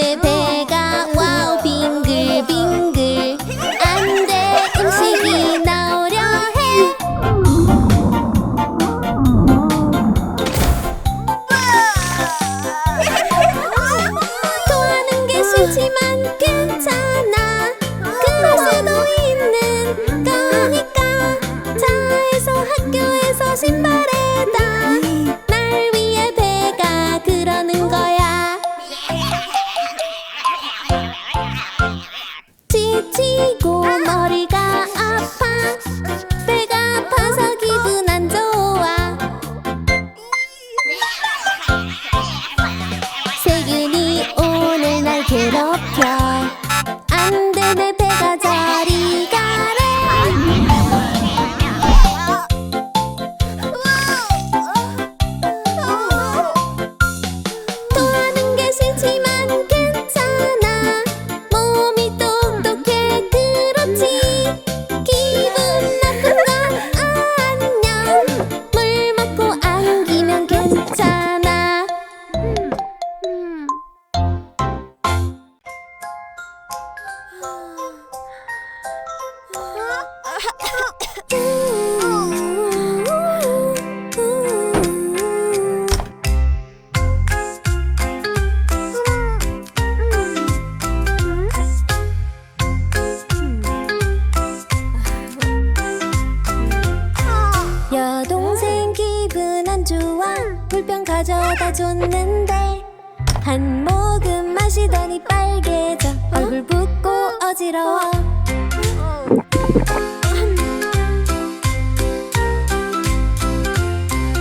de 우와 물병 가져다 줬는데 한 모금 마시더니 빨개져 얼굴 붓고 어지러워. 음.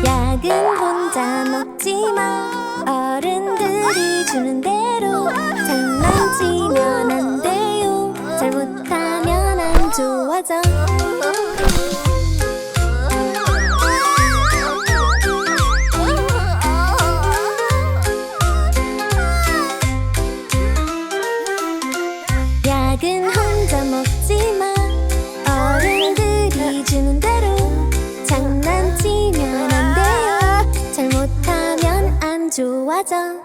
약은 혼자 먹지 마. 어른들이 주는데 맞아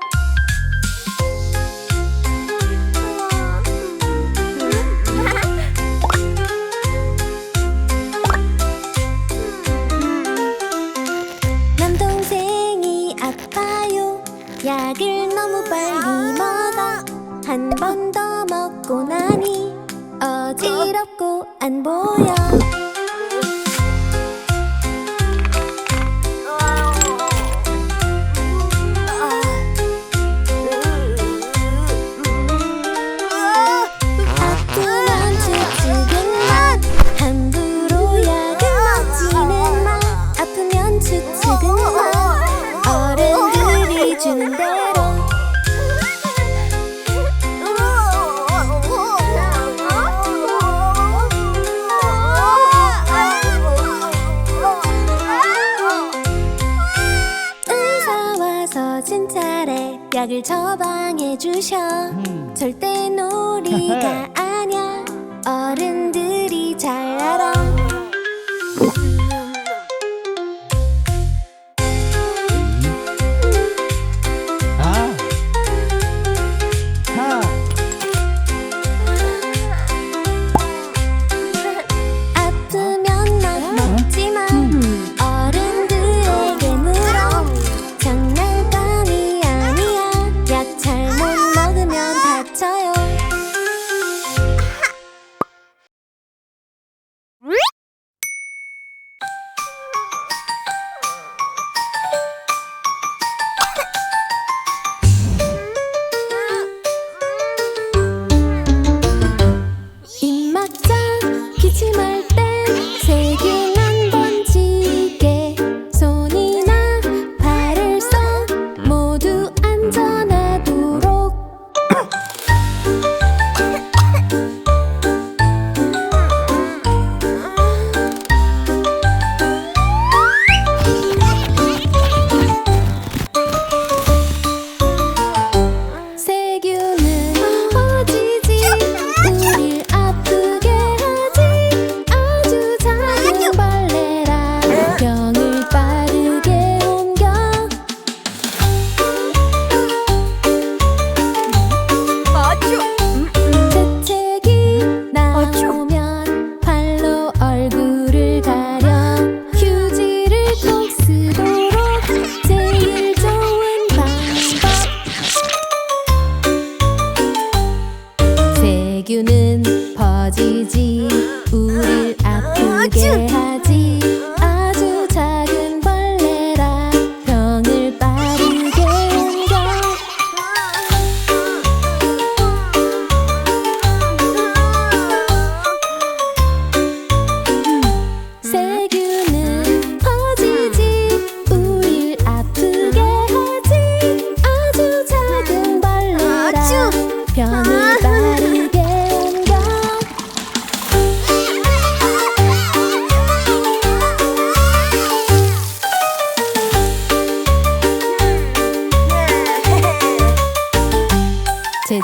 남동생이 아파요. 약을 너무 빨리 먹어. 한 번 더 먹고 나니 어지럽고 안 보여. 생각을 처방해 주셔. 음. 절대 놀이가 아냐 어른들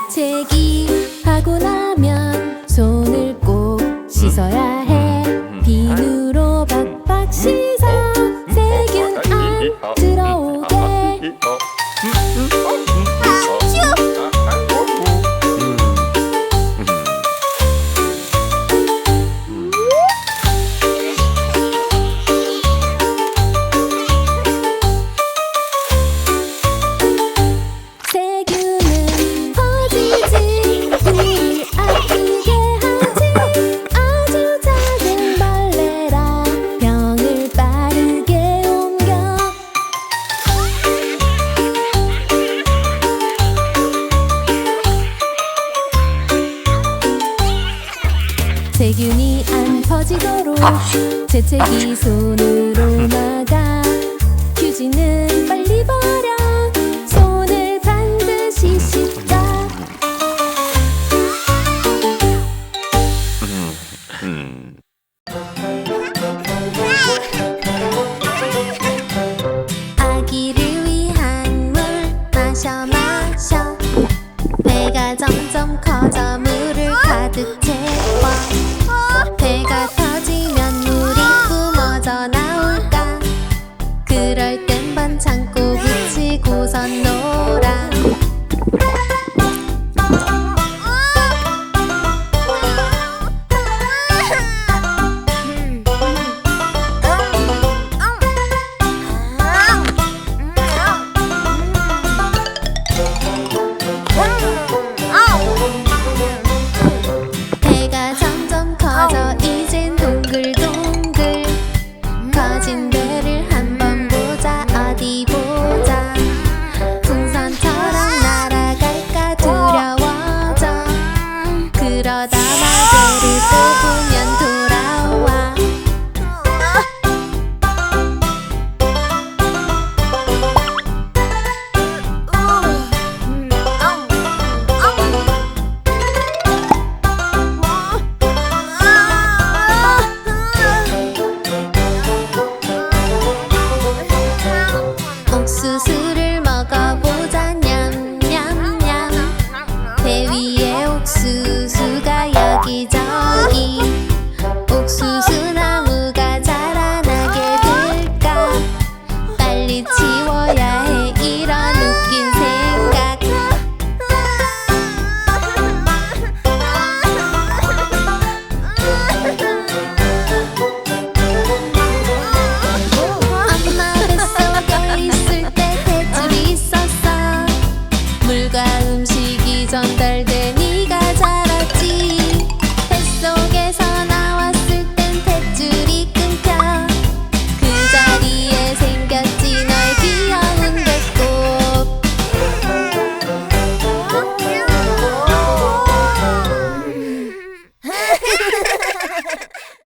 재기하고 나면 손을 꼭 씻어야 해. 음, 음, 음. 비누로 박박 씻어. 어? 어? 세균 아, 안 들어. 아, 재채기 손으로 막아 휴지는